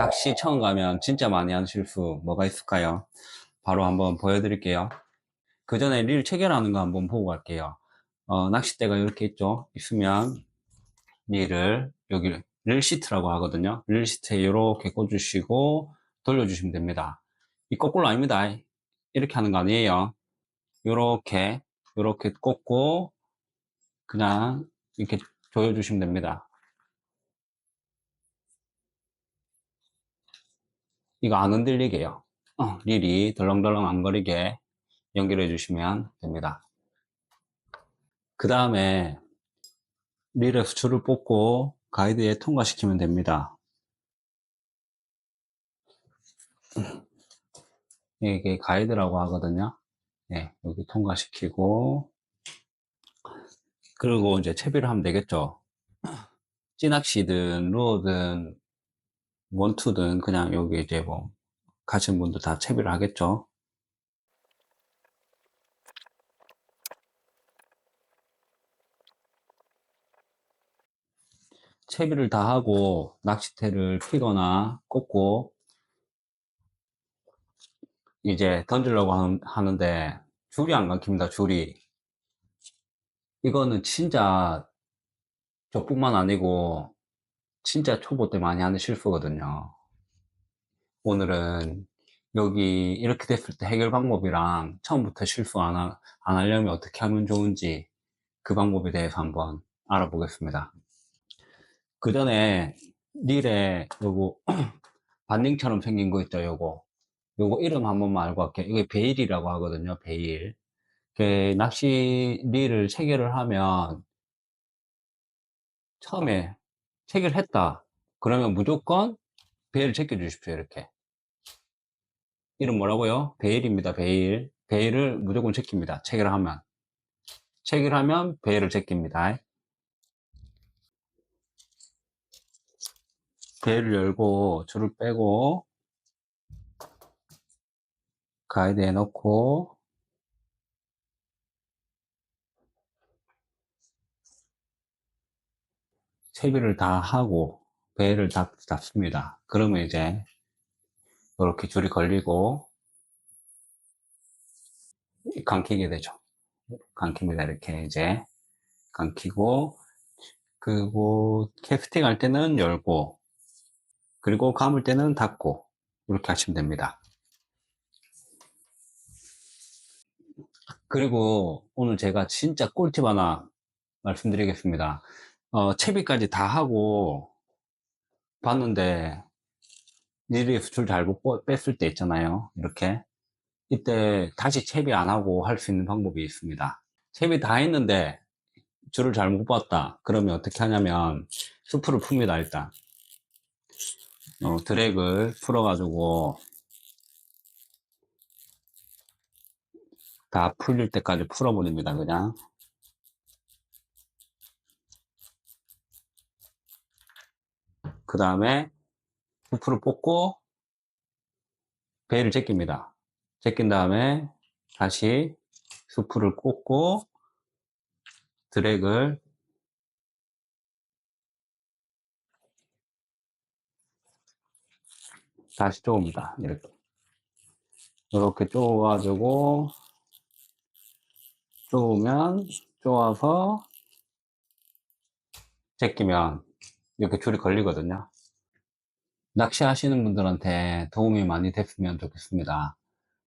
낚시 처음 가면 진짜 많이 하는 실수 뭐가 있을까요? 바로 한번 보여드릴게요. 그 전에 릴 체결하는 거 한번 보고 갈게요. 어, 낚싯대가 이렇게 있죠? 있으면 릴을 여기 릴 시트라고 하거든요. 릴 시트에 이렇게 꽂으시고 돌려주시면 됩니다. 이 거꾸로 아닙니다. 이렇게 하는 거 아니에요. 요렇게 꽂고 그냥 이렇게 조여주시면 됩니다. 이거 안 흔들리게요. 어, 릴이 덜렁덜렁 안 거리게 연결해 주시면 됩니다. 그 다음에 릴에서 줄을 뽑고 가이드에 통과시키면 됩니다. 이게 가이드라고 하거든요. 네, 여기 통과시키고 그리고 이제 채비를 하면 되겠죠. 찌낚시든 루어든 원투든 그냥 여기 이제 뭐 가신 분들 다 채비를 하겠죠. 채비를 다 하고 낚싯대를 피거나 꽂고 이제 던지려고 하는- 하는데 줄이 안 감깁니다. 줄이 이거는 진짜 저뿐만 아니고 진짜 초보 때 많이 하는 실수거든요. 오늘은 여기 이렇게 됐을 때 해결 방법이랑 처음부터 실수 안, 하, 안 하려면 어떻게 하면 좋은지 그 방법에 대해서 한번 알아보겠습니다. 그 전에 릴에 요거 반딩처럼 생긴 거 있죠, 요거. 요거 이름 한 번만 알고 할게요. 이게 베일이라고 하거든요, 베일. 그 낚시 릴을 체결을 하면 처음에 체결했다. 그러면 무조건 베일 제껴 주십시오, 이렇게. 이름 뭐라고요? 베일입니다, 베일. 베일을 무조건 제낍니다, 체결하면. 체결하면 베일을 제낍니다. 베일을 열고 줄을 빼고 가이드에 넣고 채비를 다 하고 베일을 다 닫습니다. 그러면 이제 이렇게 줄이 걸리고 감기게 되죠. 감깁니다. 이렇게 이제 감기고 그리고 캐스팅 할 때는 열고 그리고 감을 때는 닫고 이렇게 하시면 됩니다. 그리고 오늘 제가 진짜 꿀팁 하나 말씀드리겠습니다. 어, 채비까지 다 하고 봤는데 니리에서 줄 잘못 뺐- 뺐을 때 있잖아요. 이렇게 이때 다시 채비 안 하고 할 수 있는 방법이 있습니다. 채비 다 했는데 줄을 잘 못 봤다. 그러면 어떻게 하냐면 수프를 풉니다. 일단 어, 드랙을 풀어 가지고 다 풀릴 때까지 풀어버립니다. 그냥 그 다음에 수프를 뽑고 배를 제낍니다. 제낀 다음에 다시 수프를 꽂고 드랙을 다시 쪼읍니다. 이렇게. 이렇게 쪼가지고 쪼으면 쪼아서 제끼면 이렇게 줄이 걸리거든요. 낚시하시는 분들한테 도움이 많이 됐으면 좋겠습니다.